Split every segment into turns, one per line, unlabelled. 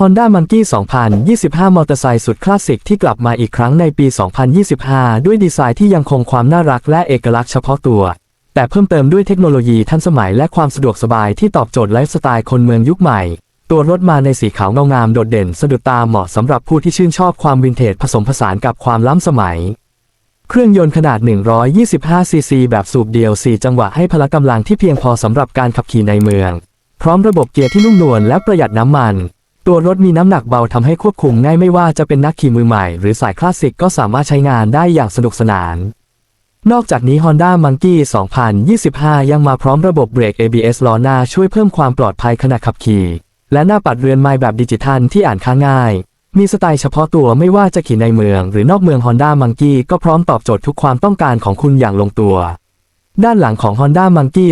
Honda Monkey 2025 มอเตอร์ไซค์สุดคลาสสิกที่กลับมาอีกครั้งในปี 2025 ด้วยดีไซน์ที่ยังคงความน่ารักและเอกลักษณ์เฉพาะตัว แต่เพิ่มเติมด้วยเทคโนโลยีทันสมัยและความสะดวกสบายที่ตอบโจทย์ไลฟ์สไตล์คนเมืองยุคใหม่ ตัวรถมาในสีขาวเงางามโดดเด่นสะดุดตาเหมาะสำหรับผู้ที่ชื่นชอบความวินเทจผสมผสานกับความล้ำสมัย เครื่องยนต์ขนาด 125 ซีซีแบบสูบเดียว 4 จังหวะให้พละกำลังที่เพียงพอสำหรับการขับขี่ในเมือง พร้อมระบบเกียร์ที่นุ่มนวลและประหยัดน้ำมัน ตัวรถมีน้ำหนักเบาทำให้ควบคุมง่ายไม่ว่าจะเป็นนักขี่มือใหม่ หรือสายคลาสสิกก็สามารถใช้งานได้อย่างสนุกสนาน นอกจากนี้ Honda Monkey 2025 ยังมาพร้อมระบบเบรก ABS ล้อหน้าช่วยเพิ่มความปลอดภัยขณะขับขี่ และหน้าปัดเรือนไม้แบบดิจิทัลที่อ่านค่าง่าย มีสไตล์เฉพาะตัวไม่ว่าจะขี่ในเมือง หรือนอกเมือง Honda Monkey ก็พร้อมตอบโจทย์ทุกความต้องการของคุณอย่างลงตัว ด้านหลังของ Honda Monkey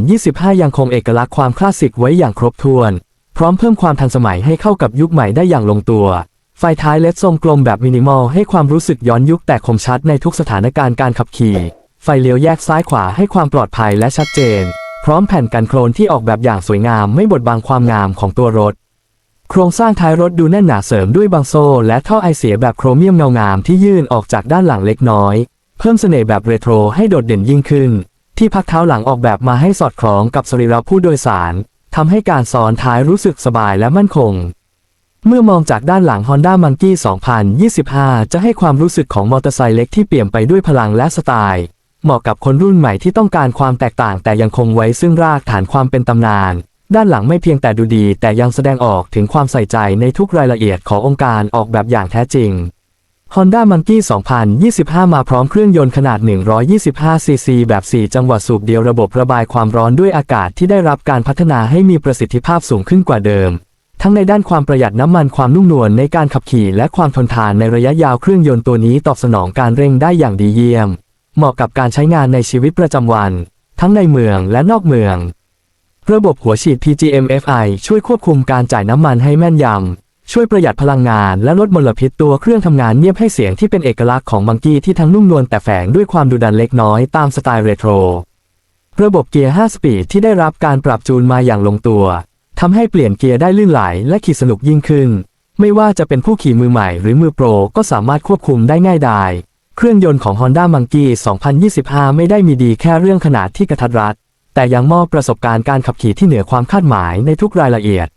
2025 ยังคงเอกลักษณ์ความคลาสสิกไว้อย่างครบถ้วน พร้อมเพิ่มความทันสมัยให้เข้ากับยุคใหม่ได้อย่างลงตัว ไฟท้ายเลดทรงกลมแบบมินิมอลให้ความรู้สึกย้อนยุคแต่คมชัดในทุกสถานการณ์การขับขี่ ไฟเลี้ยวแยกซ้ายขวาให้ความปลอดภัยและชัดเจน พร้อมแผ่นกันโครนที่ออกแบบอย่างสวยงามไม่บดบังความงามของตัวรถ โครงสร้างท้ายรถดูแน่นหนาเสริมด้วยบางโซ่ และท่อไอเสียแบบโครเมียมเงางามที่ยื่นออกจากด้านหลังเล็กน้อย เพิ่มเสน่ห์แบบเรโทรให้โดดเด่นยิ่งขึ้น ที่พักเท้าหลังออกแบบมาให้สอดคล้องกับสรีระผู้โดยสาร ทำให้การซ้อนท้ายรู้สึกสบายและมั่นคง เมื่อมองจากด้านหลัง Honda Monkey 2025 จะให้ความรู้สึกของมอเตอร์ไซค์เล็กที่เปี่ยมไปด้วยพลังและสไตล์ เหมาะกับคนรุ่นใหม่ที่ต้องการความแตกต่างแต่ยังคงไว้ซึ่งรากฐานความเป็นตำนาน ด้านหลังไม่เพียงแต่ดูดี แต่ยังแสดงออกถึงความใส่ใจในทุกรายละเอียดขององค์การออกแบบอย่างแท้จริง Honda Monkey 2025 มาพร้อมเครื่องยนต์ขนาด 125ซีซีแบบ 4 จังหวะสูบเดียวระบบระบายความร้อนด้วยอากาศที่ได้รับการพัฒนาให้มีประสิทธิภาพสูงขึ้นกว่าเดิม ทั้งในด้านความประหยัดน้ำมันความนุ่มนวลในการขับขี่และความทนทานในระยะยาวเครื่องยนต์ตัวนี้ตอบสนองการเร่งได้อย่างดีเยี่ยม เหมาะกับการใช้งานในชีวิตประจำวัน ทั้งในเมืองและนอกเมือง ระบบหัวฉีด PGM-FI ช่วยควบคุมการจ่ายน้ำมันให้แม่นยำ ช่วยประหยัดพลังงานและลดมลพิษตัวเครื่องทำงานเงียบให้เสียงที่เป็นเอกลักษณ์ของมังกี้ที่ทั้งนุ่มนวลแต่แฝงด้วยความดุดันเล็กน้อยตามสไตล์เรโทร ระบบเกียร์ 5 สปีดที่ได้รับการปรับจูนมาอย่างลงตัวทำให้เปลี่ยนเกียร์ได้ลื่นไหลและขี่สนุกยิ่งขึ้น ไม่ว่าจะเป็นผู้ขี่มือใหม่หรือมือโปรก็สามารถควบคุมได้ง่ายดายเครื่องยนต์ของ Honda Monkey 2025 ไม่ได้มีดีแค่เรื่องขนาดที่กระทัดรัด แต่ยังมอบประสบการณ์การขับขี่ที่เหนือความคาดหมายในทุกรายละเอียด